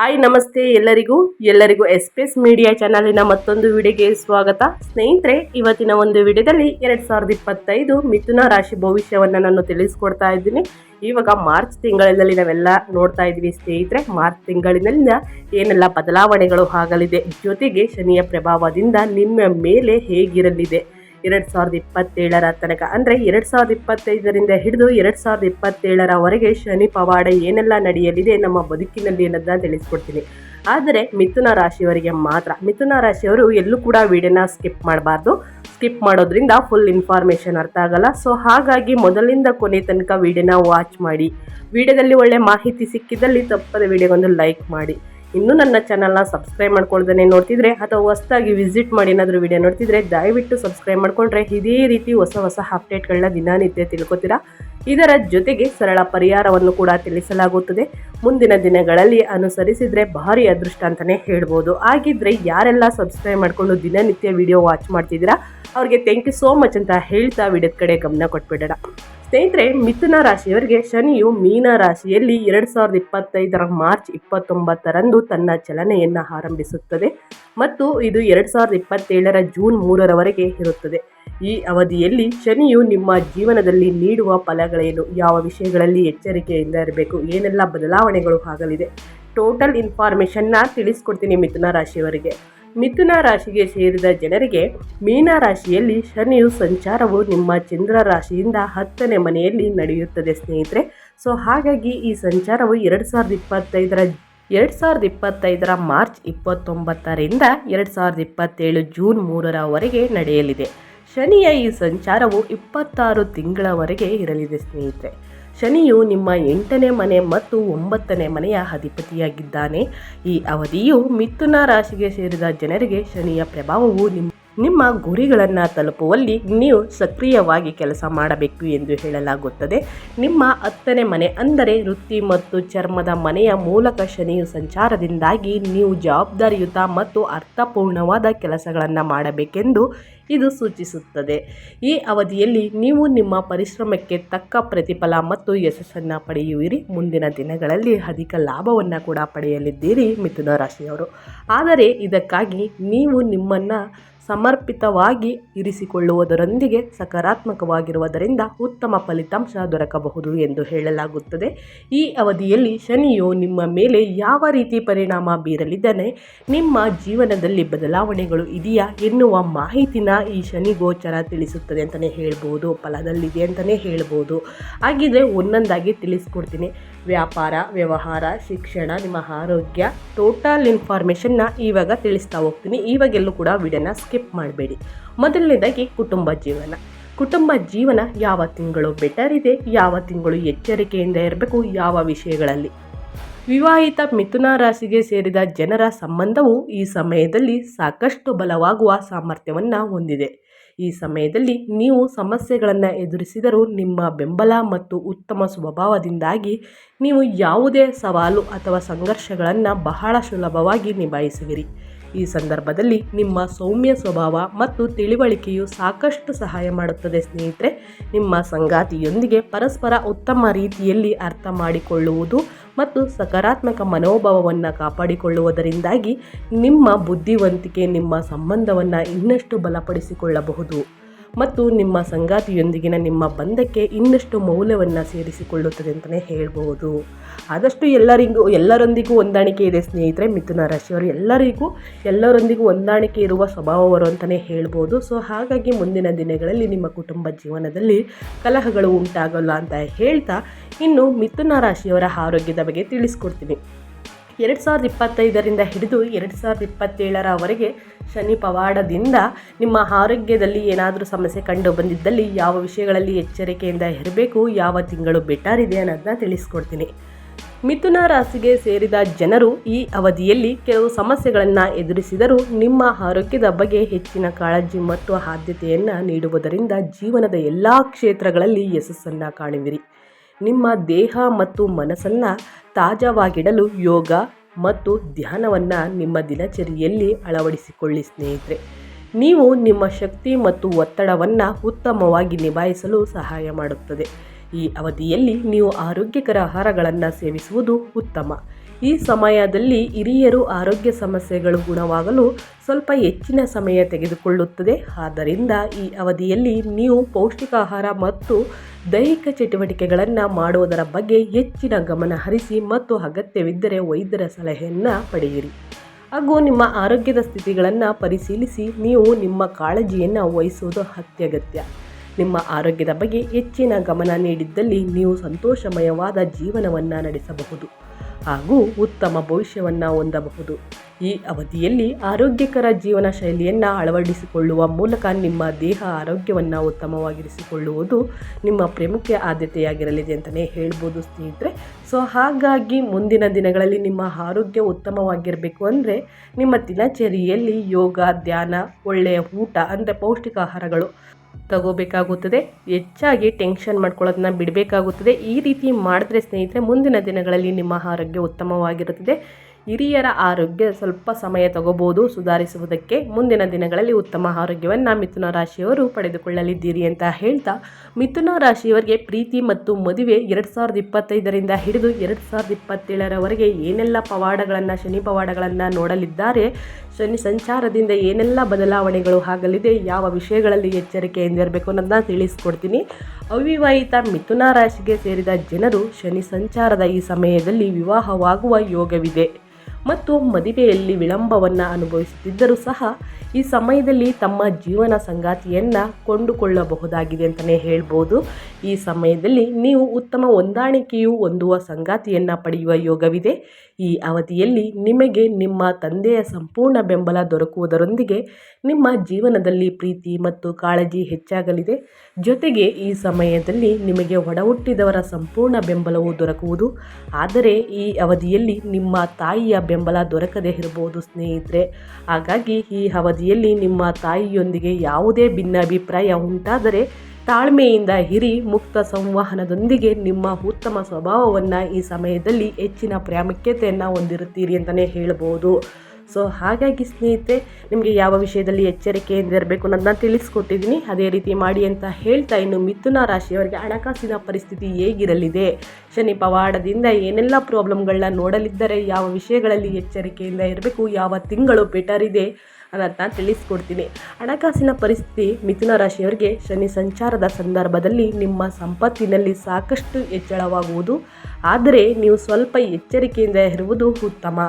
Hi, ನಮಸ್ತೆ ಎಲ್ಲರಿಗೂ. ಎಲ್ಲರಿಗೂ ಎಸ್ಪೇಸ್ ಮೀಡಿಯಾ ಚಾನಲಿನ ಮತ್ತೊಂದು ವಿಡಿಯೋಗೆ ಸ್ವಾಗತ. ಸ್ನೇಹಿತರೆ, ಇವತ್ತಿನ ಒಂದು ವಿಡಿಯೋದಲ್ಲಿ ಎರಡು ಸಾವಿರದ ಇಪ್ಪತ್ತೈದು ಮಿಥುನ ರಾಶಿ ಭವಿಷ್ಯವನ್ನು ನಾನು ತಿಳಿಸ್ಕೊಡ್ತಾ ಇದ್ದೀನಿ. ಇವಾಗ ಮಾರ್ಚ್ ತಿಂಗಳಿನಲ್ಲಿ ನಾವೆಲ್ಲ ನೋಡ್ತಾ ಇದ್ದೀವಿ ಸ್ನೇಹಿತರೆ. ಮಾರ್ಚ್ ತಿಂಗಳಿನಿಂದ ಏನೆಲ್ಲ ಬದಲಾವಣೆಗಳು ಆಗಲಿದೆ, ಜೊತೆಗೆ ಶನಿಯ ಪ್ರಭಾವದಿಂದ ನಿಮ್ಮ ಮೇಲೆ ಹೇಗಿರಲಿದೆ ಎರಡು ಸಾವಿರದ ಇಪ್ಪತ್ತೇಳರ ತನಕ. ಅಂದರೆ ಎರಡು ಸಾವಿರದ ಇಪ್ಪತ್ತೈದರಿಂದ ಹಿಡಿದು ಎರಡು ಸಾವಿರದ ಇಪ್ಪತ್ತೇಳರವರೆಗೆ ಶನಿ ಪವಾಡ ಏನೆಲ್ಲ ನಡೆಯಲಿದೆ ನಮ್ಮ ಬದುಕಿನಲ್ಲಿ ಅನ್ನೋದನ್ನ ತಿಳಿಸ್ಕೊಡ್ತೀನಿ. ಆದರೆ ಮಿಥುನ ರಾಶಿಯವರಿಗೆ ಮಾತ್ರ. ಮಿಥುನ ರಾಶಿಯವರು ಎಲ್ಲೂ ಕೂಡ ವಿಡಿಯೋನ ಸ್ಕಿಪ್ ಮಾಡಬಾರ್ದು. ಸ್ಕಿಪ್ ಮಾಡೋದ್ರಿಂದ ಫುಲ್ ಇನ್ಫಾರ್ಮೇಷನ್ ಅರ್ಥ ಆಗಲ್ಲ. ಸೊ ಹಾಗಾಗಿ ಮೊದಲಿಂದ ಕೊನೆ ತನಕ ವಿಡಿಯೋನ ವಾಚ್ ಮಾಡಿ. ವಿಡಿಯೋದಲ್ಲಿ ಒಳ್ಳೆ ಮಾಹಿತಿ ಸಿಕ್ಕಿದಲ್ಲಿ ತಪ್ಪದ ವಿಡಿಯೋಗೊಂದು ಲೈಕ್ ಮಾಡಿ. ಇನ್ನೂ ನನ್ನ ಚಾನಲ್ನ ಸಬ್ಸ್ಕ್ರೈಬ್ ಮಾಡ್ಕೊಳ್ದೇ ನೋಡ್ತಿದ್ರೆ ಅಥವಾ ಹೊಸದಾಗಿ ವಿಸಿಟ್ ಮಾಡಿ ಏನಾದರೂ ವಿಡಿಯೋ ನೋಡ್ತಿದ್ರೆ ದಯವಿಟ್ಟು ಸಬ್ಸ್ಕ್ರೈಬ್ ಮಾಡ್ಕೊಂಡ್ರೆ ಇದೇ ರೀತಿ ಹೊಸ ಹೊಸ ಅಪ್ಡೇಟ್ಗಳನ್ನ ದಿನನಿತ್ಯ ತಿಳ್ಕೊತೀರಾ? ಇದರ ಜೊತೆಗೆ ಸರಳ ಪರಿಹಾರವನ್ನು ಕೂಡ ತಿಳಿಸಲಾಗುತ್ತದೆ. ಮುಂದಿನ ದಿನಗಳಲ್ಲಿ ಅನುಸರಿಸಿದರೆ ಭಾರಿ ಅದೃಷ್ಟ ಅಂತಲೇ ಹೇಳ್ಬೋದು. ಹಾಗಿದ್ರೆ ಯಾರೆಲ್ಲ ಸಬ್ಸ್ಕ್ರೈಬ್ ಮಾಡಿಕೊಂಡು ದಿನನಿತ್ಯ ವಿಡಿಯೋ ವಾಚ್ ಮಾಡ್ತಿದ್ದೀರಾ? ಅವ್ರಿಗೆ ಥ್ಯಾಂಕ್ ಯು ಸೋ ಮಚ್ ಅಂತ ಹೇಳ್ತಾ ವಿಡಿಯೋದ ಕಡೆ ಗಮನ ಕೊಟ್ಬಿಡೋಣ. ಸ್ನೇಹಿತರೆ, ಮಿಥುನ ರಾಶಿಯವರಿಗೆ ಶನಿಯು ಮೀನ ರಾಶಿಯಲ್ಲಿ ಎರಡು ಸಾವಿರದ ಇಪ್ಪತ್ತೈದರ ಮಾರ್ಚ್ ಇಪ್ಪತ್ತೊಂಬತ್ತರಂದು ತನ್ನ ಚಲನೆಯನ್ನು ಆರಂಭಿಸುತ್ತದೆ ಮತ್ತು ಇದು ಎರಡು ಸಾವಿರದ ಇಪ್ಪತ್ತೇಳರ ಜೂನ್ ಮೂರರವರೆಗೆ ಇರುತ್ತದೆ. ಈ ಅವಧಿಯಲ್ಲಿ ಶನಿಯು ನಿಮ್ಮ ಜೀವನದಲ್ಲಿ ನೀಡುವ ಫಲಗಳೇನು, ಯಾವ ವಿಷಯಗಳಲ್ಲಿ ಎಚ್ಚರಿಕೆಯಿಂದ ಇರಬೇಕು, ಏನೆಲ್ಲ ಬದಲಾವಣೆಗಳು ಆಗಲಿದೆ ಟೋಟಲ್ ಇನ್ಫಾರ್ಮೇಷನ್ನ ತಿಳಿಸ್ಕೊಡ್ತೀನಿ ಮಿಥುನ ರಾಶಿಯವರಿಗೆ. ಮಿಥುನ ರಾಶಿಗೆ ಸೇರಿದ ಜನರಿಗೆ ಮೀನ ರಾಶಿಯಲ್ಲಿ ಶನಿಯು ಸಂಚಾರವು ನಿಮ್ಮ ಚಂದ್ರ ರಾಶಿಯಿಂದ ಹತ್ತನೇ ಮನೆಯಲ್ಲಿ ನಡೆಯುತ್ತದೆ, ಸ್ನೇಹಿತರೆ. ಸೊ ಹಾಗಾಗಿ ಈ ಸಂಚಾರವು ಎರಡು ಸಾವಿರದ ಇಪ್ಪತ್ತೈದರ, ಎರಡು ಸಾವಿರದ ಇಪ್ಪತ್ತೈದರ ಮಾರ್ಚ್ ಇಪ್ಪತ್ತೊಂಬತ್ತರಿಂದ ಎರಡು ಸಾವಿರದ ಇಪ್ಪತ್ತೇಳು ಜೂನ್ ಮೂರರವರೆಗೆ ನಡೆಯಲಿದೆ. ಶನಿಯ ಈ ಸಂಚಾರವು ಇಪ್ಪತ್ತಾರು ತಿಂಗಳವರೆಗೆ ಇರಲಿದೆ, ಸ್ನೇಹಿತರೆ. ಶನಿಯು ನಿಮ್ಮ ಎಂಟನೇ ಮನೆ ಮತ್ತು ಒಂಬತ್ತನೇ ಮನೆಯ ಅಧಿಪತಿಯಾಗಿದ್ದಾನೆ. ಈ ಅವಧಿಯು ಮಿಥುನ ರಾಶಿಗೆ ಸೇರಿದ ಜನರಿಗೆ ಶನಿಯ ಪ್ರಭಾವವು ನಿಮ್ಮ ನಿಮ್ಮ ಗುರಿಗಳನ್ನು ತಲುಪುವಲ್ಲಿ ನೀವು ಸಕ್ರಿಯವಾಗಿ ಕೆಲಸ ಮಾಡಬೇಕು ಎಂದು ಹೇಳಲಾಗುತ್ತದೆ. ನಿಮ್ಮ ಹತ್ತನೇ ಮನೆ ಅಂದರೆ ವೃತ್ತಿ ಮತ್ತು ಚರ್ಮದ ಮನೆಯ ಮೂಲಕ ಶನಿಯು ಸಂಚಾರದಿಂದಾಗಿ ನೀವು ಜವಾಬ್ದಾರಿಯುತ ಮತ್ತು ಅರ್ಥಪೂರ್ಣವಾದ ಕೆಲಸಗಳನ್ನು ಮಾಡಬೇಕೆಂದು ಇದು ಸೂಚಿಸುತ್ತದೆ. ಈ ಅವಧಿಯಲ್ಲಿ ನೀವು ನಿಮ್ಮ ಪರಿಶ್ರಮಕ್ಕೆ ತಕ್ಕ ಪ್ರತಿಫಲ ಮತ್ತು ಯಶಸ್ಸನ್ನು ಪಡೆಯುವಿರಿ. ಮುಂದಿನ ದಿನಗಳಲ್ಲಿ ಅಧಿಕ ಲಾಭವನ್ನು ಕೂಡ ಪಡೆಯಲಿದ್ದೀರಿ ಮಿಥುನ ರಾಶಿಯವರು. ಆದರೆ ಇದಕ್ಕಾಗಿ ನೀವು ನಿಮ್ಮನ್ನು ಸಮರ್ಪಿತವಾಗಿ ಇರಿಸಿಕೊಳ್ಳುವುದರೊಂದಿಗೆ ಸಕಾರಾತ್ಮಕವಾಗಿರುವುದರಿಂದ ಉತ್ತಮ ಫಲಿತಾಂಶ ದೊರಕಬಹುದು ಎಂದು ಹೇಳಲಾಗುತ್ತದೆ. ಈ ಅವಧಿಯಲ್ಲಿ ಶನಿಯು ನಿಮ್ಮ ಮೇಲೆ ಯಾವ ರೀತಿ ಪರಿಣಾಮ ಬೀರಲಿದ್ದಾನೆ, ನಿಮ್ಮ ಜೀವನದಲ್ಲಿ ಬದಲಾವಣೆಗಳು ಇದೆಯಾ ಎನ್ನುವ ಮಾಹಿತಿನ ಈ ಶನಿ ಗೋಚರ ತಿಳಿಸುತ್ತದೆ ಅಂತಲೇ ಹೇಳ್ಬೋದು, ಫಲದಲ್ಲಿದೆ ಅಂತಲೇ ಹೇಳ್ಬೋದು. ಹಾಗಿದ್ರೆ ಒಂದೊಂದಾಗಿ ತಿಳಿಸ್ಕೊಡ್ತೀನಿ. ವ್ಯಾಪಾರ, ವ್ಯವಹಾರ, ಶಿಕ್ಷಣ, ನಿಮ್ಮ ಆರೋಗ್ಯ ಟೋಟಲ್ ಇನ್ಫಾರ್ಮೇಷನ್ನ ಇವಾಗ ತಿಳಿಸ್ತಾ ಹೋಗ್ತೀನಿ. ಇವಾಗೆಲ್ಲೂ ಕೂಡ ವಿಡಿಯೋನ ಸ್ಕಿಪ್ ಮಾಡಬೇಡಿ. ಮೊದಲನೇದಾಗಿ ಕುಟುಂಬ ಜೀವನ. ಕುಟುಂಬ ಜೀವನ ಯಾವ ತಿಂಗಳು ಬೆಟರ್ ಇದೆ? ಯಾವ ತಿಂಗಳು ಎಚ್ಚರಿಕೆಯಿಂದ ಇರಬೇಕು? ಯಾವ ವಿಷಯಗಳಲ್ಲಿ? ವಿವಾಹಿತ ಮಿಥುನ ರಾಶಿಗೆ ಸೇರಿದ ಜನರ ಸಂಬಂಧವು ಈ ಸಮಯದಲ್ಲಿ ಸಾಕಷ್ಟು ಬಲವಾಗುವ ಸಾಮರ್ಥ್ಯವನ್ನು ಹೊಂದಿದೆ. ಈ ಸಮಯದಲ್ಲಿ ನೀವು ಸಮಸ್ಯೆಗಳನ್ನು ಎದುರಿಸಿದರೂ ನಿಮ್ಮ ಬೆಂಬಲ ಮತ್ತು ಉತ್ತಮ ಸ್ವಭಾವದಿಂದಾಗಿ ನೀವು ಯಾವುದೇ ಸವಾಲು ಅಥವಾ ಸಂಘರ್ಷಗಳನ್ನು ಬಹಳ ಸುಲಭವಾಗಿ ನಿಭಾಯಿಸುವಿರಿ. ಈ ಸಂದರ್ಭದಲ್ಲಿ ನಿಮ್ಮ ಸೌಮ್ಯ ಸ್ವಭಾವ ಮತ್ತು ತಿಳಿವಳಿಕೆಯು ಸಾಕಷ್ಟು ಸಹಾಯ ಮಾಡುತ್ತದೆ ಸ್ನೇಹಿತರೆ. ನಿಮ್ಮ ಸಂಗಾತಿಯೊಂದಿಗೆ ಪರಸ್ಪರ ಉತ್ತಮ ರೀತಿಯಲ್ಲಿ ಅರ್ಥ ಮಾಡಿಕೊಳ್ಳುವುದು ಮತ್ತು ಸಕಾರಾತ್ಮಕ ಮನೋಭಾವವನ್ನು ಕಾಪಾಡಿಕೊಳ್ಳುವುದರಿಂದಾಗಿ ನಿಮ್ಮ ಬುದ್ಧಿವಂತಿಕೆ ನಿಮ್ಮ ಸಂಬಂಧವನ್ನು ಇನ್ನಷ್ಟು ಬಲಪಡಿಸಿಕೊಳ್ಳಬಹುದು. ಮತ್ತು ನಿಮ್ಮ ಸಂಗಾತಿಯೊಂದಿಗಿನ ನಿಮ್ಮ ಬಂಧಕ್ಕೆ ಇನ್ನಷ್ಟು ಮೌಲ್ಯವನ್ನು ಸೇರಿಸಿಕೊಳ್ಳುತ್ತದೆ ಅಂತಲೇ ಹೇಳ್ಬೋದು. ಆದಷ್ಟು ಎಲ್ಲರಿಗೂ, ಎಲ್ಲರೊಂದಿಗೂ ಹೊಂದಾಣಿಕೆ ಇದೆ ಸ್ನೇಹಿತರೆ, ಮಿಥುನ ರಾಶಿಯವರು ಎಲ್ಲರಿಗೂ ಎಲ್ಲರೊಂದಿಗೂ ಹೊಂದಾಣಿಕೆ ಇರುವ ಸ್ವಭಾವವರು ಅಂತಲೇ ಹೇಳ್ಬೋದು. ಸೊ ಹಾಗಾಗಿ ಮುಂದಿನ ದಿನಗಳಲ್ಲಿ ನಿಮ್ಮ ಕುಟುಂಬ ಜೀವನದಲ್ಲಿ ಕಲಹಗಳು ಉಂಟಾಗಲ್ಲ ಅಂತ ಹೇಳ್ತಾ, ಇನ್ನು ಮಿಥುನ ರಾಶಿಯವರ ಆರೋಗ್ಯದ ಬಗ್ಗೆ ತಿಳಿಸ್ಕೊಡ್ತೀನಿ. ಎರಡು ಸಾವಿರದ ಇಪ್ಪತ್ತೈದರಿಂದ ಹಿಡಿದು ಎರಡು ಸಾವಿರದ ಇಪ್ಪತ್ತೇಳರವರೆಗೆ ಶನಿ ಪವಾಡದಿಂದ ನಿಮ್ಮ ಆರೋಗ್ಯದಲ್ಲಿ ಏನಾದರೂ ಸಮಸ್ಯೆ ಕಂಡು ಬಂದಿದ್ದಲ್ಲಿ ಯಾವ ವಿಷಯಗಳಲ್ಲಿ ಎಚ್ಚರಿಕೆಯಿಂದ ಇರಬೇಕು, ಯಾವ ತಿಂಗಳು ಬೆಟರ್ ಇದೆ ಅನ್ನೋದನ್ನ ತಿಳಿಸ್ಕೊಡ್ತೀನಿ. ಮಿಥುನ ರಾಶಿಗೆ ಸೇರಿದ ಜನರು ಈ ಅವಧಿಯಲ್ಲಿ ಕೆಲವು ಸಮಸ್ಯೆಗಳನ್ನು ಎದುರಿಸಿದರೂ ನಿಮ್ಮ ಆರೋಗ್ಯದ ಬಗ್ಗೆ ಹೆಚ್ಚಿನ ಕಾಳಜಿ ಮತ್ತು ಆದ್ಯತೆಯನ್ನು ನೀಡುವುದರಿಂದ ಜೀವನದ ಎಲ್ಲ ಕ್ಷೇತ್ರಗಳಲ್ಲಿ ಯಶಸ್ಸನ್ನು ಕಾಣುವಿರಿ. ನಿಮ್ಮ ದೇಹ ಮತ್ತು ಮನಸ್ಸನ್ನು ತಾಜಾವಾಗಿಡಲು ಯೋಗ ಮತ್ತು ಧ್ಯಾನವನ್ನು ನಿಮ್ಮ ದಿನಚರಿಯಲ್ಲಿ ಅಳವಡಿಸಿಕೊಳ್ಳಿ ಸ್ನೇಹಿತರೆ. ನೀವು ನಿಮ್ಮ ಶಕ್ತಿ ಮತ್ತು ಒತ್ತಡವನ್ನು ಉತ್ತಮವಾಗಿ ನಿಭಾಯಿಸಲು ಸಹಾಯ ಮಾಡುತ್ತದೆ. ಈ ಅವಧಿಯಲ್ಲಿ ನೀವು ಆರೋಗ್ಯಕರ ಆಹಾರಗಳನ್ನು ಸೇವಿಸುವುದು ಉತ್ತಮ. ಈ ಸಮಯದಲ್ಲಿ ಹಿರಿಯರು ಆರೋಗ್ಯ ಸಮಸ್ಯೆಗಳು ಗುಣವಾಗಲು ಸ್ವಲ್ಪ ಹೆಚ್ಚಿನ ಸಮಯ ತೆಗೆದುಕೊಳ್ಳುತ್ತದೆ. ಆದ್ದರಿಂದ ಈ ಅವಧಿಯಲ್ಲಿ ನೀವು ಪೌಷ್ಟಿಕ ಆಹಾರ ಮತ್ತು ದೈಹಿಕ ಚಟುವಟಿಕೆಗಳನ್ನು ಮಾಡುವುದರ ಬಗ್ಗೆ ಹೆಚ್ಚಿನ ಗಮನ ಹರಿಸಿ ಮತ್ತು ಅಗತ್ಯವಿದ್ದರೆ ವೈದ್ಯರ ಸಲಹೆಯನ್ನು ಪಡೆಯಿರಿ. ಹಾಗೂ ನಿಮ್ಮ ಆರೋಗ್ಯದ ಸ್ಥಿತಿಗಳನ್ನು ಪರಿಶೀಲಿಸಿ ನೀವು ನಿಮ್ಮ ಕಾಳಜಿಯನ್ನು ವಹಿಸುವುದು ಅತ್ಯಗತ್ಯ. ನಿಮ್ಮ ಆರೋಗ್ಯದ ಬಗ್ಗೆ ಹೆಚ್ಚಿನ ಗಮನ ನೀಡಿದ್ದಲ್ಲಿ ನೀವು ಸಂತೋಷಮಯವಾದ ಜೀವನವನ್ನು ನಡೆಸಬಹುದು. ಹಾಗೂ ಉತ್ತಮ ಭವಿಷ್ಯವನ್ನು ಹೊಂದಬಹುದು. ಈ ಅವಧಿಯಲ್ಲಿ ಆರೋಗ್ಯಕರ ಜೀವನ ಶೈಲಿಯನ್ನು ಅಳವಡಿಸಿಕೊಳ್ಳುವ ಮೂಲಕ ನಿಮ್ಮ ದೇಹ ಆರೋಗ್ಯವನ್ನು ಉತ್ತಮವಾಗಿರಿಸಿಕೊಳ್ಳುವುದು ನಿಮ್ಮ ಪ್ರಮುಖ ಆದ್ಯತೆಯಾಗಿರಲಿದೆ ಅಂತಲೇ ಹೇಳ್ಬೋದು ಸ್ನೇಹಿತರೆ. ಸೊ, ಹಾಗಾಗಿ ಮುಂದಿನ ದಿನಗಳಲ್ಲಿ ನಿಮ್ಮ ಆರೋಗ್ಯ ಉತ್ತಮವಾಗಿರಬೇಕು ಅಂದರೆ ನಿಮ್ಮ ದಿನಚರಿಯಲ್ಲಿ ಯೋಗ, ಧ್ಯಾನ, ಒಳ್ಳೆಯ ಊಟ ಅಂದರೆ ಪೌಷ್ಟಿಕಾಹಾರಗಳು ತಗೋಬೇಕಾಗುತ್ತದೆ. ಹೆಚ್ಚಾಗಿ ಟೆನ್ಷನ್ ಮಾಡ್ಕೊಳ್ಳೋದನ್ನ ಬಿಡಬೇಕಾಗುತ್ತದೆ. ಈ ರೀತಿ ಮಾಡಿದ್ರೆ ಸ್ನೇಹಿತರೆ, ಮುಂದಿನ ದಿನಗಳಲ್ಲಿ ನಿಮ್ಮ ಆರೋಗ್ಯ ಉತ್ತಮವಾಗಿರುತ್ತದೆ. ಹಿರಿಯರ ಆರೋಗ್ಯ ಸ್ವಲ್ಪ ಸಮಯ ತಗೋಬೋದು, ಸುಧಾರಿಸುವುದಕ್ಕೆ. ಮುಂದಿನ ದಿನಗಳಲ್ಲಿ ಉತ್ತಮ ಆರೋಗ್ಯವನ್ನು ಮಿಥುನ ರಾಶಿಯವರು ಪಡೆದುಕೊಳ್ಳಲಿದ್ದೀರಿ ಅಂತ ಹೇಳ್ತಾ, ಮಿಥುನ ರಾಶಿಯವರಿಗೆ ಪ್ರೀತಿ ಮತ್ತು ಮದುವೆ ಎರಡು ಸಾವಿರದ ಇಪ್ಪತ್ತೈದರಿಂದ ಹಿಡಿದು ಎರಡು ಸಾವಿರದ ಇಪ್ಪತ್ತೇಳರವರೆಗೆ ಏನೆಲ್ಲ ಪವಾಡಗಳನ್ನು, ಶನಿ ಪವಾಡಗಳನ್ನು ನೋಡಲಿದ್ದಾರೆ ಶನಿ ಸಂಚಾರದಿಂದ ಏನೆಲ್ಲ ಬದಲಾವಣೆಗಳು ಆಗಲಿದೆ, ಯಾವ ವಿಷಯಗಳಲ್ಲಿ ಎಚ್ಚರಿಕೆ ಎಂದಿರಬೇಕು ಅನ್ನೋದನ್ನ ತಿಳಿಸ್ಕೊಡ್ತೀನಿ. ಅವಿವಾಹಿತ ಮಿಥುನ ರಾಶಿಗೆ ಸೇರಿದ ಜನರು ಶನಿ ಸಂಚಾರದ ಈ ಸಮಯದಲ್ಲಿ ವಿವಾಹವಾಗುವ ಯೋಗವಿದೆ. ಮತ್ತು ಮದುವೆಯಲ್ಲಿ ವಿಳಂಬವನ್ನು ಅನುಭವಿಸುತ್ತಿದ್ದರೂ ಸಹ ಈ ಸಮಯದಲ್ಲಿ ತಮ್ಮ ಜೀವನ ಸಂಗಾತಿಯನ್ನು ಕೊಂಡುಕೊಳ್ಳಬಹುದಾಗಿದೆ ಅಂತಲೇ ಹೇಳ್ಬೋದು. ಈ ಸಮಯದಲ್ಲಿ ನೀವು ಉತ್ತಮ ಹೊಂದಾಣಿಕೆಯು ಹೊಂದುವ ಸಂಗಾತಿಯನ್ನು ಪಡೆಯುವ ಯೋಗವಿದೆ. ಈ ಅವಧಿಯಲ್ಲಿ ನಿಮಗೆ ನಿಮ್ಮ ತಂದೆಯ ಸಂಪೂರ್ಣ ಬೆಂಬಲ ದೊರಕುವುದರೊಂದಿಗೆ ನಿಮ್ಮ ಜೀವನದಲ್ಲಿ ಪ್ರೀತಿ ಮತ್ತು ಕಾಳಜಿ ಹೆಚ್ಚಾಗಲಿದೆ. ಜೊತೆಗೆ ಈ ಸಮಯದಲ್ಲಿ ನಿಮಗೆ ಒಡಹುಟ್ಟಿದವರ ಸಂಪೂರ್ಣ ಬೆಂಬಲವು ದೊರಕುವುದು. ಆದರೆ ಈ ಅವಧಿಯಲ್ಲಿ ನಿಮ್ಮ ತಾಯಿಯ ಬೆಂಬಲ ದೊರಕದೇ ಇರಬಹುದು ಸ್ನೇಹಿತರೆ. ಹಾಗಾಗಿ ಈ ಅವಧಿಯಲ್ಲಿ ನಿಮ್ಮ ತಾಯಿಯೊಂದಿಗೆ ಯಾವುದೇ ಭಿನ್ನಾಭಿಪ್ರಾಯ ಉಂಟಾದರೆ ತಾಳ್ಮೆಯಿಂದ ಹಿರಿ ಮುಕ್ತ ಸಂವಹನದೊಂದಿಗೆ ನಿಮ್ಮ ಉತ್ತಮ ಸ್ವಭಾವವನ್ನು ಈ ಸಮಯದಲ್ಲಿ ಹೆಚ್ಚಿನ ಪ್ರಾಮುಖ್ಯತೆಯನ್ನು ಹೊಂದಿರುತ್ತೀರಿ ಅಂತಲೇ ಹೇಳ್ಬೋದು. ಸೊ ಹಾಗಾಗಿ ಸ್ನೇಹಿತರೆ, ನಿಮಗೆ ಯಾವ ವಿಷಯದಲ್ಲಿ ಎಚ್ಚರಿಕೆಯಿಂದ ಇರಬೇಕು ಅನ್ನೋದನ್ನ ತಿಳಿಸ್ಕೊಟ್ಟಿದ್ದೀನಿ. ಅದೇ ರೀತಿ ಮಾಡಿ ಅಂತ ಹೇಳ್ತಾ ಇನ್ನು ಮಿಥುನ ರಾಶಿಯವರಿಗೆ ಹಣಕಾಸಿನ ಪರಿಸ್ಥಿತಿ ಹೇಗಿರಲಿದೆ? ಶನಿ ಪವಾಡದಿಂದ ಏನೆಲ್ಲ ಪ್ರಾಬ್ಲಮ್ಗಳನ್ನ ನೋಡಲಿದ್ದರೆ, ಯಾವ ವಿಷಯಗಳಲ್ಲಿ ಎಚ್ಚರಿಕೆಯಿಂದ ಇರಬೇಕು, ಯಾವ ತಿಂಗಳು ಬೆಟರ್ ಇದೆ ಅನ್ನೋದನ್ನ ತಿಳಿಸ್ಕೊಡ್ತೀನಿ. ಹಣಕಾಸಿನ ಪರಿಸ್ಥಿತಿ ಮಿಥುನ ರಾಶಿಯವರಿಗೆ ಶನಿ ಸಂಚಾರದ ಸಂದರ್ಭದಲ್ಲಿ ನಿಮ್ಮ ಸಂಪತ್ತಿನಲ್ಲಿ ಸಾಕಷ್ಟು ಹೆಚ್ಚಳವಾಗುವುದು ಆದರೆ ನೀವು ಸ್ವಲ್ಪ ಎಚ್ಚರಿಕೆಯಿಂದ ಇರುವುದು ಉತ್ತಮ.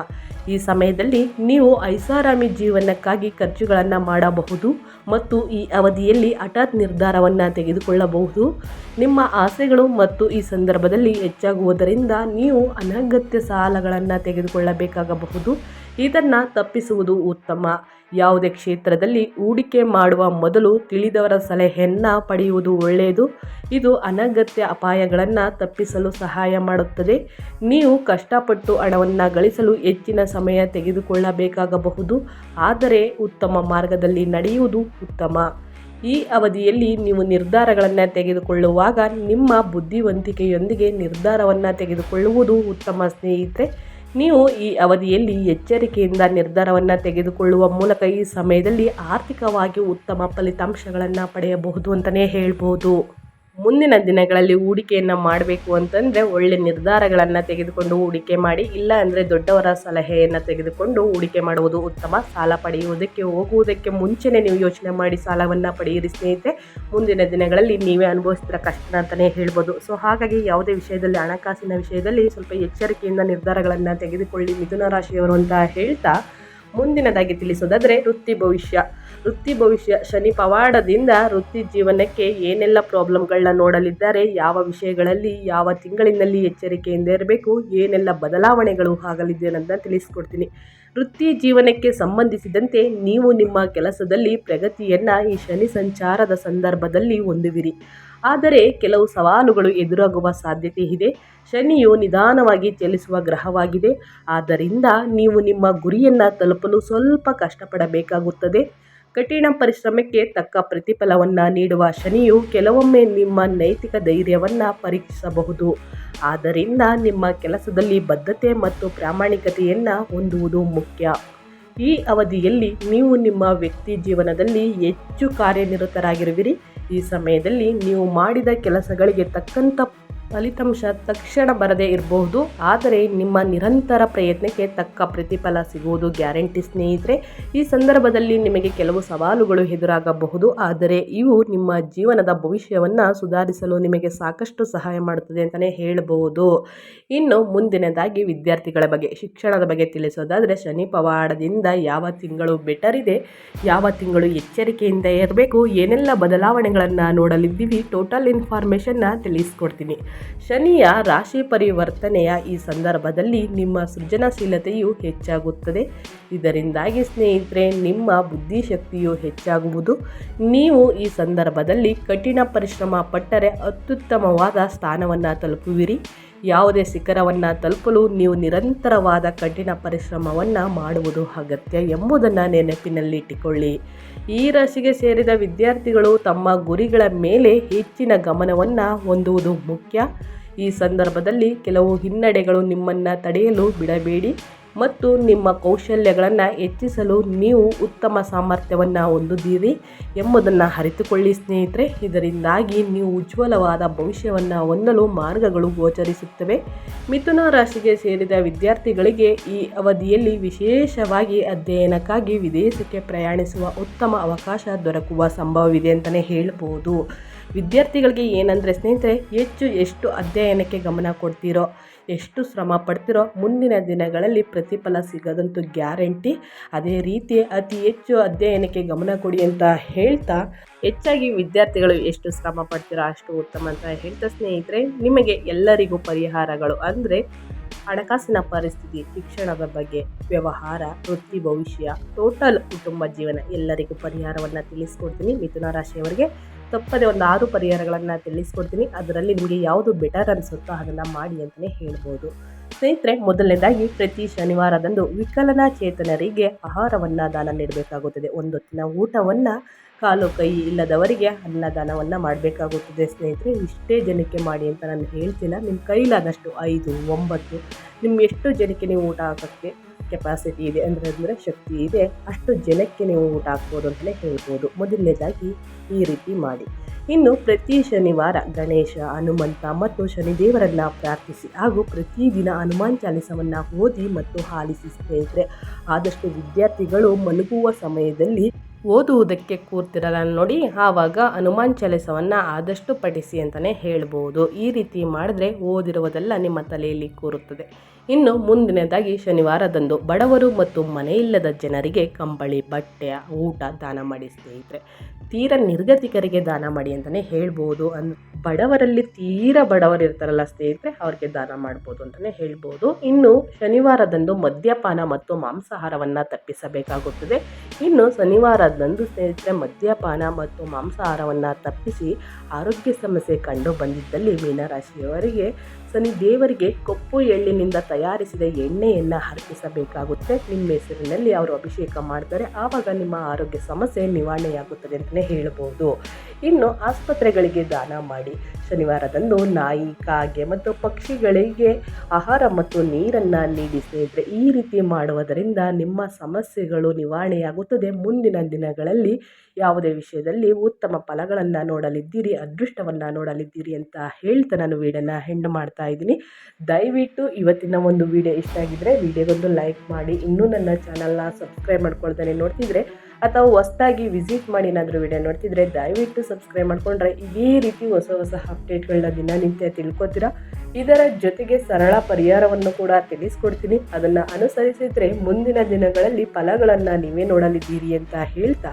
ಈ ಸಮಯದಲ್ಲಿ ನೀವು ಐಷಾರಾಮಿ ಜೀವನಕ್ಕಾಗಿ ಖರ್ಚುಗಳನ್ನು ಮಾಡಬಹುದು ಮತ್ತು ಈ ಅವಧಿಯಲ್ಲಿ ಹಠಾತ್ ನಿರ್ಧಾರವನ್ನು ತೆಗೆದುಕೊಳ್ಳಬಹುದು. ನಿಮ್ಮ ಆಸೆಗಳು ಮತ್ತು ಈ ಸಂದರ್ಭದಲ್ಲಿ ಹೆಚ್ಚಾಗುವುದರಿಂದ ನೀವು ಅನಗತ್ಯ ಸಾಲಗಳನ್ನು ತೆಗೆದುಕೊಳ್ಳಬೇಕಾಗಬಹುದು. ಇದನ್ನು ತಪ್ಪಿಸುವುದು ಉತ್ತಮ. ಯಾವುದೇ ಕ್ಷೇತ್ರದಲ್ಲಿ ಹೂಡಿಕೆ ಮಾಡುವ ಮೊದಲು ತಿಳಿದವರ ಸಲಹೆಯನ್ನು ಪಡೆಯುವುದು ಒಳ್ಳೆಯದು. ಇದು ಅನಗತ್ಯ ಅಪಾಯಗಳನ್ನು ತಪ್ಪಿಸಲು ಸಹಾಯ ಮಾಡುತ್ತದೆ. ನೀವು ಕಷ್ಟಪಟ್ಟು ಹಣವನ್ನು ಗಳಿಸಲು ಹೆಚ್ಚಿನ ಸಮಯ ತೆಗೆದುಕೊಳ್ಳಬೇಕಾಗಬಹುದು. ಆದರೆ ಉತ್ತಮ ಮಾರ್ಗದಲ್ಲಿ ನಡೆಯುವುದು ಉತ್ತಮ. ಈ ಅವಧಿಯಲ್ಲಿ ನೀವು ನಿರ್ಧಾರಗಳನ್ನು ತೆಗೆದುಕೊಳ್ಳುವಾಗ ನಿಮ್ಮ ಬುದ್ಧಿವಂತಿಕೆಯೊಂದಿಗೆ ನಿರ್ಧಾರವನ್ನು ತೆಗೆದುಕೊಳ್ಳುವುದು ಉತ್ತಮ ಸ್ನೇಹಿತರೆ. ನೀವು ಈ ಅವಧಿಯಲ್ಲಿ ಎಚ್ಚರಿಕೆಯಿಂದ ನಿರ್ಧಾರವನ್ನು ತೆಗೆದುಕೊಳ್ಳುವ ಮೂಲಕ ಈ ಸಮಯದಲ್ಲಿ ಆರ್ಥಿಕವಾಗಿ ಉತ್ತಮ ಫಲಿತಾಂಶಗಳನ್ನು ಪಡೆಯಬಹುದು ಅಂತಲೇ ಹೇಳ್ಬೋದು. ಮುಂದಿನ ದಿನಗಳಲ್ಲಿ ಹೂಡಿಕೆಯನ್ನು ಮಾಡಬೇಕು ಅಂತಂದರೆ ಒಳ್ಳೆ ನಿರ್ಧಾರಗಳನ್ನು ತೆಗೆದುಕೊಂಡು ಹೂಡಿಕೆ ಮಾಡಿ, ಇಲ್ಲ ಅಂದರೆ ದೊಡ್ಡವರ ಸಲಹೆಯನ್ನು ತೆಗೆದುಕೊಂಡು ಹೂಡಿಕೆ ಮಾಡುವುದು ಉತ್ತಮ. ಸಾಲ ಪಡೆಯುವುದಕ್ಕೆ ಹೋಗುವುದಕ್ಕೆ ಮುಂಚೆನೇ ನೀವು ಯೋಚನೆ ಮಾಡಿ ಸಾಲವನ್ನು ಪಡೆಯಿರಿ ಸ್ನೇಹಿತರೆ. ಮುಂದಿನ ದಿನಗಳಲ್ಲಿ ನೀವೇ ಅನುಭವಿಸ್ತಿರೋ ಕಷ್ಟ ಅಂತಲೇ ಹೇಳ್ಬೋದು. ಸೊ ಹಾಗಾಗಿ ಯಾವುದೇ ವಿಷಯದಲ್ಲಿ, ಹಣಕಾಸಿನ ವಿಷಯದಲ್ಲಿ ಸ್ವಲ್ಪ ಎಚ್ಚರಿಕೆಯಿಂದ ನಿರ್ಧಾರಗಳನ್ನು ತೆಗೆದುಕೊಳ್ಳಿ. ಮಿಥುನ ರಾಶಿಯವರು ಅಂತ ಹೇಳ್ತಾ ಮುಂದಿನದಾಗಿ ತಿಳಿಸೋದಾದರೆ ವೃತ್ತಿ ಭವಿಷ್ಯ. ವೃತ್ತಿ ಭವಿಷ್ಯ ಶನಿ ಪವಾಡದಿಂದ ವೃತ್ತಿ ಜೀವನಕ್ಕೆ ಏನೆಲ್ಲ ಪ್ರಾಬ್ಲಮ್ಗಳನ್ನ ನೋಡಲಿದ್ದಾರೆ, ಯಾವ ವಿಷಯಗಳಲ್ಲಿ, ಯಾವ ತಿಂಗಳಿನಲ್ಲಿ ಎಚ್ಚರಿಕೆಯಿಂದ ಇರಬೇಕು, ಏನೆಲ್ಲ ಬದಲಾವಣೆಗಳು ಆಗಲಿದೆ ಅನ್ನೋದನ್ನ ತಿಳಿಸ್ಕೊಡ್ತೀನಿ. ವೃತ್ತಿ ಜೀವನಕ್ಕೆ ಸಂಬಂಧಿಸಿದಂತೆ ನೀವು ನಿಮ್ಮ ಕೆಲಸದಲ್ಲಿ ಪ್ರಗತಿಯನ್ನು ಈ ಶನಿ ಸಂಚಾರದ ಸಂದರ್ಭದಲ್ಲಿ ಹೊಂದುವಿರಿ. ಆದರೆ ಕೆಲವು ಸವಾಲುಗಳು ಎದುರಾಗುವ ಸಾಧ್ಯತೆ ಇದೆ. ಶನಿಯು ನಿಧಾನವಾಗಿ ಚಲಿಸುವ ಗ್ರಹವಾಗಿದೆ. ಆದ್ದರಿಂದ ನೀವು ನಿಮ್ಮ ಗುರಿಯನ್ನು ತಲುಪಲು ಸ್ವಲ್ಪ ಕಷ್ಟಪಡಬೇಕಾಗುತ್ತದೆ. ಕಠಿಣ ಪರಿಶ್ರಮಕ್ಕೆ ತಕ್ಕ ಪ್ರತಿಫಲವನ್ನು ನೀಡುವ ಶನಿಯು ಕೆಲವೊಮ್ಮೆ ನಿಮ್ಮ ನೈತಿಕ ಧೈರ್ಯವನ್ನು ಪರೀಕ್ಷಿಸಬಹುದು. ಆದ್ದರಿಂದ ನಿಮ್ಮ ಕೆಲಸದಲ್ಲಿ ಬದ್ಧತೆ ಮತ್ತು ಪ್ರಾಮಾಣಿಕತೆಯನ್ನು ಹೊಂದುವುದು ಮುಖ್ಯ. ಈ ಅವಧಿಯಲ್ಲಿ ನೀವು ನಿಮ್ಮ ವ್ಯಕ್ತಿ ಜೀವನದಲ್ಲಿ ಹೆಚ್ಚು ಕಾರ್ಯನಿರತರಾಗಿರುವಿರಿ. ಈ ಸಮಯದಲ್ಲಿ ನೀವು ಮಾಡಿದ ಕೆಲಸಗಳಿಗೆ ತಕ್ಕಂಥ ಫಲಿತಾಂಶ ತಕ್ಷಣ ಬರದೇ ಇರಬಹುದು. ಆದರೆ ನಿಮ್ಮ ನಿರಂತರ ಪ್ರಯತ್ನಕ್ಕೆ ತಕ್ಕ ಪ್ರತಿಫಲ ಸಿಗುವುದು ಗ್ಯಾರಂಟಿ ಸ್ನೇಹಿತರೆ. ಈ ಸಂದರ್ಭದಲ್ಲಿ ನಿಮಗೆ ಕೆಲವು ಸವಾಲುಗಳು ಎದುರಾಗಬಹುದು. ಆದರೆ ಇವು ನಿಮ್ಮ ಜೀವನದ ಭವಿಷ್ಯವನ್ನು ಸುಧಾರಿಸಲು ನಿಮಗೆ ಸಾಕಷ್ಟು ಸಹಾಯ ಮಾಡುತ್ತದೆ ಅಂತಲೇ ಹೇಳಬಹುದು. ಇನ್ನು ಮುಂದಿನದಾಗಿ ವಿದ್ಯಾರ್ಥಿಗಳ ಬಗ್ಗೆ, ಶಿಕ್ಷಣದ ಬಗ್ಗೆ ತಿಳಿಸೋದಾದರೆ ಶನಿ ಪವಾಡದಿಂದ ಯಾವ ತಿಂಗಳು ಬೆಟರ್ ಇದೆ, ಯಾವ ತಿಂಗಳು ಎಚ್ಚರಿಕೆಯಿಂದ ಇರಬೇಕು, ಏನೆಲ್ಲ ಬದಲಾವಣೆಗಳನ್ನು ನೋಡಲಿದ್ದೀವಿ ಟೋಟಲ್ ಇನ್ಫಾರ್ಮೇಷನ್ನ ತಿಳಿಸ್ಕೊಡ್ತೀನಿ. ಶನಿಯ ರಾಶಿ ಪರಿವರ್ತನೆಯ ಈ ಸಂದರ್ಭದಲ್ಲಿ ನಿಮ್ಮ ಸೃಜನಶೀಲತೆಯು ಹೆಚ್ಚಾಗುತ್ತದೆ. ಇದರಿಂದಾಗಿ ಸ್ನೇಹಿತರೆ, ನಿಮ್ಮ ಬುದ್ಧಿಶಕ್ತಿಯು ಹೆಚ್ಚಾಗುವುದು. ನೀವು ಈ ಸಂದರ್ಭದಲ್ಲಿ ಕಠಿಣ ಪರಿಶ್ರಮ ಪಟ್ಟರೆ ಅತ್ಯುತ್ತಮವಾದ ಸ್ಥಾನವನ್ನು ತಲುಪುವಿರಿ. ಯಾವುದೇ ಶಿಖರವನ್ನು ತಲುಪಲು ನೀವು ನಿರಂತರವಾದ ಕಠಿಣ ಪರಿಶ್ರಮವನ್ನು ಮಾಡುವುದು ಅಗತ್ಯ ಎಂಬುದನ್ನು ನೆನಪಿನಲ್ಲಿಟ್ಟುಕೊಳ್ಳಿ ಈ ರಾಶಿಗೆ ಸೇರಿದ ವಿದ್ಯಾರ್ಥಿಗಳು ತಮ್ಮ ಗುರಿಗಳ ಮೇಲೆ ಹೆಚ್ಚಿನ ಗಮನವನ್ನು ಹೊಂದುವುದು ಮುಖ್ಯ. ಈ ಸಂದರ್ಭದಲ್ಲಿ ಕೆಲವು ಹಿನ್ನಡೆಗಳು ನಿಮ್ಮನ್ನು ತಡೆಯಲು ಬಿಡಬೇಡಿ. ಮತ್ತು ನಿಮ್ಮ ಕೌಶಲ್ಯಗಳನ್ನು ಹೆಚ್ಚಿಸಲು ನೀವು ಉತ್ತಮ ಸಾಮರ್ಥ್ಯವನ್ನು ಹೊಂದಿದ್ದೀರಿ ಎಂಬುದನ್ನು ಅರಿತುಕೊಳ್ಳಿ ಸ್ನೇಹಿತರೆ. ಇದರಿಂದಾಗಿ ನೀವು ಉಜ್ವಲವಾದ ಭವಿಷ್ಯವನ್ನು ಹೊಂದಲು ಮಾರ್ಗಗಳು ಗೋಚರಿಸುತ್ತವೆ. ಮಿಥುನ ರಾಶಿಗೆ ಸೇರಿದ ವಿದ್ಯಾರ್ಥಿಗಳಿಗೆ ಈ ಅವಧಿಯಲ್ಲಿ ವಿಶೇಷವಾಗಿ ಅಧ್ಯಯನಕ್ಕಾಗಿ ವಿದೇಶಕ್ಕೆ ಪ್ರಯಾಣಿಸುವ ಉತ್ತಮ ಅವಕಾಶ ದೊರಕುವ ಸಂಭವವಿದೆ ಅಂತಲೇ ಹೇಳ್ಬೋದು. ವಿದ್ಯಾರ್ಥಿಗಳಿಗೆ ಏನಂದರೆ ಸ್ನೇಹಿತರೆ, ಹೆಚ್ಚು ಎಷ್ಟು ಅಧ್ಯಯನಕ್ಕೆ ಗಮನ ಕೊಡ್ತೀರೋ ಎಷ್ಟು ಶ್ರಮ ಪಡ್ತಿರೋ ಮುಂದಿನ ದಿನಗಳಲ್ಲಿ ಪ್ರತಿಫಲ ಸಿಗೋದಂತೂ ಗ್ಯಾರಂಟಿ. ಅದೇ ರೀತಿ ಅತಿ ಹೆಚ್ಚು ಅಧ್ಯಯನಕ್ಕೆ ಗಮನ ಕೊಡಿ ಅಂತ ಹೇಳ್ತಾ ಹೆಚ್ಚಾಗಿ ವಿದ್ಯಾರ್ಥಿಗಳು ಎಷ್ಟು ಶ್ರಮ ಪಡ್ತೀರೋ ಅಷ್ಟು ಉತ್ತಮ ಅಂತ ಹೇಳ್ತಾ ಸ್ನೇಹಿತರೆ, ನಿಮಗೆ ಎಲ್ಲರಿಗೂ ಪರಿಹಾರಗಳು ಅಂದರೆ ಹಣಕಾಸಿನ ಪರಿಸ್ಥಿತಿ, ಶಿಕ್ಷಣದ ಬಗ್ಗೆ, ವ್ಯವಹಾರ, ವೃತ್ತಿ, ಭವಿಷ್ಯ ಟೋಟಲ್ ಕುಟುಂಬ ಜೀವನ ಎಲ್ಲರಿಗೂ ಪರಿಹಾರವನ್ನು ತಿಳಿಸ್ಕೊಡ್ತೀನಿ. ಮಿಥುನ ರಾಶಿಯವರಿಗೆ ತಪ್ಪದೆ ಒಂದು ಆರು ಪರಿಹಾರಗಳನ್ನು ತಿಳಿಸ್ಕೊಡ್ತೀನಿ. ಅದರಲ್ಲಿ ನಿಮಗೆ ಯಾವುದು ಬೆಟರ್ ಅನಿಸುತ್ತೋ ಅದನ್ನು ಮಾಡಿ ಅಂತಲೇ ಹೇಳ್ಬೋದು. ಸ್ನೇಹಿತರೆ, ಮೊದಲನೇದಾಗಿ ಪ್ರತಿ ಶನಿವಾರದಂದು ವಿಕಲನಚೇತನರಿಗೆ ಆಹಾರವನ್ನು ದಾನ ನೀಡಬೇಕಾಗುತ್ತದೆ. ಒಂದು ದಿನ ಊಟವನ್ನು ಕಾಲು ಕೈ ಇಲ್ಲದವರಿಗೆ ಅನ್ನದಾನವನ್ನು ಮಾಡಬೇಕಾಗುತ್ತದೆ. ಸ್ನೇಹಿತರೆ, ಇಷ್ಟೇ ಜನಕ್ಕೆ ಮಾಡಿ ಅಂತ ನಾನು ಹೇಳ್ತಿಲ್ಲ. ನಿಮ್ಮ ಕೈಲಾದಷ್ಟು ಐದು, ಒಂಬತ್ತು ನಿಮ್ಮ ಎಷ್ಟು ಜನಕ್ಕೆ ನೀವು ಊಟ ಹಾಕೋಕ್ಕೆ ಕೆಪಾಸಿಟಿ ಇದೆ ಅಂದರೆ ಅಂದರೆ ಶಕ್ತಿ ಇದೆ. ಅಷ್ಟು ಜನಕ್ಕೆ ನೀವು ಊಟ ಹಾಕ್ಬೋದು ಅಂತಲೇ ಹೇಳ್ಬೋದು. ಮೊದಲನೇದಾಗಿ ಈ ರೀತಿ ಮಾಡಿ. ಇನ್ನು ಪ್ರತಿ ಶನಿವಾರ ಗಣೇಶ, ಹನುಮಂತ ಮತ್ತು ಶನಿದೇವರನ್ನ ಪ್ರಾರ್ಥಿಸಿ. ಹಾಗೂ ಪ್ರತಿದಿನ ಹನುಮಾನ್ ಚಾಲಿಸವನ್ನು ಓದಿ ಮತ್ತು ಆಲಿಸಿ ಸ್ನೇಹಿತರೆ, ಆದಷ್ಟು ವಿದ್ಯಾರ್ಥಿಗಳು ಮಲಗುವ ಸಮಯದಲ್ಲಿ ಓದುವುದಕ್ಕೆ ಕೂರ್ತಿರಲ್ಲ ನೋಡಿ. ಆವಾಗ ಹನುಮಾನ್ ಚಾಲಿಸವನ್ನು ಆದಷ್ಟು ಪಠಿಸಿ ಅಂತಲೇ ಹೇಳ್ಬೋದು. ಈ ರೀತಿ ಮಾಡಿದ್ರೆ ಓದಿರುವುದೆಲ್ಲ ನಿಮ್ಮ ತಲೆಯಲ್ಲಿ ಕೂರುತ್ತದೆ. ಇನ್ನು ಮುಂದಿನದಾಗಿ ಶನಿವಾರದಂದು ಬಡವರು ಮತ್ತು ಮನೆಯಿಲ್ಲದ ಜನರಿಗೆ ಕಂಬಳಿ, ಬಟ್ಟೆ, ಊಟ ದಾನ ಮಾಡಿ ಸ್ನೇಹಿತರೆ. ತೀರ ನಿರ್ಗತಿಕರಿಗೆ ದಾನ ಮಾಡಿ ಅಂತಲೇ ಹೇಳ್ಬೋದು ಅನ್, ಬಡವರಲ್ಲಿ ತೀರ ಬಡವರು ಇರ್ತಾರಲ್ಲ ಸ್ನೇಹಿತರೆ, ಅವ್ರಿಗೆ ದಾನ ಮಾಡ್ಬೋದು ಅಂತಲೇ ಹೇಳ್ಬೋದು. ಇನ್ನು ಶನಿವಾರದಂದು ಮದ್ಯಪಾನ ಮತ್ತು ಮಾಂಸಾಹಾರವನ್ನು ತಪ್ಪಿಸಬೇಕಾಗುತ್ತದೆ. ಇನ್ನು ಶನಿವಾರದಂದು ಸ್ನೇಹಿತರೆ, ಮದ್ಯಪಾನ ಮತ್ತು ಮಾಂಸಾಹಾರವನ್ನು ತಪ್ಪಿಸಿ ಆರೋಗ್ಯ ಸಮಸ್ಯೆ ಕಂಡು ಬಂದಿದ್ದಲ್ಲಿ ಮೀನರಾಶಿಯವರಿಗೆ ಶನಿ ದೇವರಿಗೆ ಕಪ್ಪು ಎಳ್ಳಿನಿಂದ ತಯಾರಿಸಿದ ಎಣ್ಣೆಯನ್ನು ಅರ್ಪಿಸಬೇಕಾಗುತ್ತೆ. ನಿಮ್ಮ ಹೆಸರಿನಲ್ಲಿ ಅವರು ಅಭಿಷೇಕ ಮಾಡ್ತಾರೆ. ಆವಾಗ ನಿಮ್ಮ ಆರೋಗ್ಯ ಸಮಸ್ಯೆ ನಿವಾರಣೆಯಾಗುತ್ತದೆ ಅಂತಲೇ ಹೇಳ್ಬೋದು. ಇನ್ನು ಆಸ್ಪತ್ರೆಗಳಿಗೆ ದಾನ ಮಾಡಿ. ಶನಿವಾರದಂದು ನಾಯಿ, ಕಾಗೆ ಮತ್ತು ಪಕ್ಷಿಗಳಿಗೆ ಆಹಾರ ಮತ್ತು ನೀರನ್ನು ನೀಡಿ ಸ್ನೇಹಿತರೆ, ಈ ರೀತಿ ಮಾಡುವುದರಿಂದ ನಿಮ್ಮ ಸಮಸ್ಯೆಗಳು ನಿವಾರಣೆಯಾಗುತ್ತದೆ. ಮುಂದಿನ ದಿನಗಳಲ್ಲಿ ಯಾವುದೇ ವಿಷಯದಲ್ಲಿ ಉತ್ತಮ ಫಲಗಳನ್ನು ನೋಡಲಿದ್ದೀರಿ, ಅದೃಷ್ಟವನ್ನು ನೋಡಲಿದ್ದೀರಿ ಅಂತ ಹೇಳ್ತಾ ನಾನು ವೀಡಿಯೋನ ಹೆಂಡ್ ಮಾಡ್ತಾ ಇದ್ದೀನಿ. ದಯವಿಟ್ಟು ಇವತ್ತಿನ ಒಂದು ವಿಡಿಯೋ ಇಷ್ಟ ಆಗಿದ್ದರೆ ವಿಡಿಯೋಗೊಂದು ಲೈಕ್ ಮಾಡಿ. ಇನ್ನೂ ನನ್ನ ಚಾನಲ್ನ ಸಬ್ಸ್ಕ್ರೈಬ್ ಮಾಡ್ಕೊಳ್ತಾನೆ ನೋಡ್ತಿದ್ರೆ, ಅಥವಾ ಹೊಸ್ದಾಗಿ ವಿಸಿಟ್ ಮಾಡಿ ಏನಾದರೂ ವಿಡಿಯೋ ನೋಡ್ತಿದ್ರೆ ದಯವಿಟ್ಟು ಸಬ್ಸ್ಕ್ರೈಬ್ ಮಾಡಿಕೊಂಡ್ರೆ ಇದೇ ರೀತಿ ಹೊಸ ಹೊಸ ಅಪ್ಡೇಟ್ಗಳನ್ನ ದಿನನಿತ್ಯ ತಿಳ್ಕೊತೀರಾ? ಇದರ ಜೊತೆಗೆ ಸರಳ ಪರಿಹಾರವನ್ನು ಕೂಡ ತಿಳಿಸ್ಕೊಡ್ತೀನಿ. ಅದನ್ನು ಅನುಸರಿಸಿದರೆ ಮುಂದಿನ ದಿನಗಳಲ್ಲಿ ಫಲಗಳನ್ನು ನೀವೇ ನೋಡಲಿದ್ದೀರಿ ಅಂತ ಹೇಳ್ತಾ